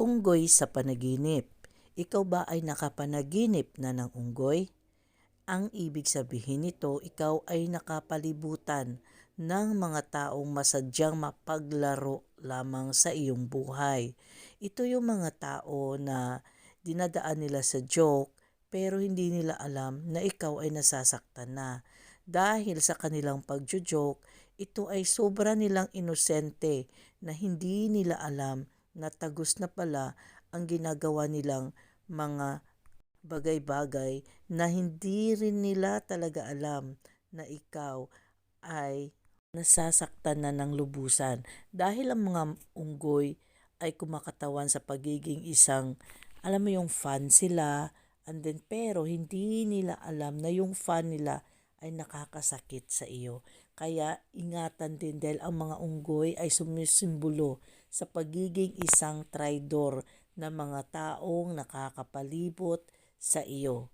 Unggoy sa panaginip. Ikaw ba ay nakapanaginip na ng unggoy? Ang ibig sabihin nito, ikaw ay nakapalibutan ng mga taong masadyang mapaglaro lamang sa iyong buhay. Ito yung mga tao na dinadaan nila sa joke pero hindi nila alam na ikaw ay nasasaktan na. Dahil sa kanilang pagjo-joke, ito ay sobra nilang inosente na hindi nila alam na tagos na pala ang ginagawa nilang mga bagay-bagay na hindi rin nila talaga alam na ikaw ay nasasaktan na ng lubusan. Dahil ang mga unggoy ay kumakatawan sa pagiging isang alam mo yung fan sila and then pero hindi nila alam na yung fan nila ay nakakasakit sa iyo. Kaya ingatan din dahil ang mga unggoy ay sumisimbolo sa pagiging isang traidor na mga taong nakakapalibot sa iyo.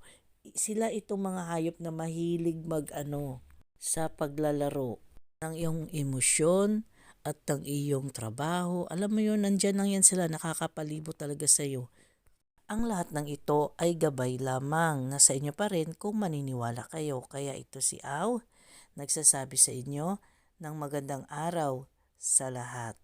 Sila itong mga hayop na mahilig mag-ano sa paglalaro ng iyong emosyon at ng iyong trabaho. Alam mo yun, nandyan lang yan sila, nakakapalibot talaga sa iyo. Ang lahat ng ito ay gabay lamang. Nasa inyo pa rin kung maniniwala kayo. Kaya ito si Aw, nagsasabi sa inyo ng magandang araw sa lahat.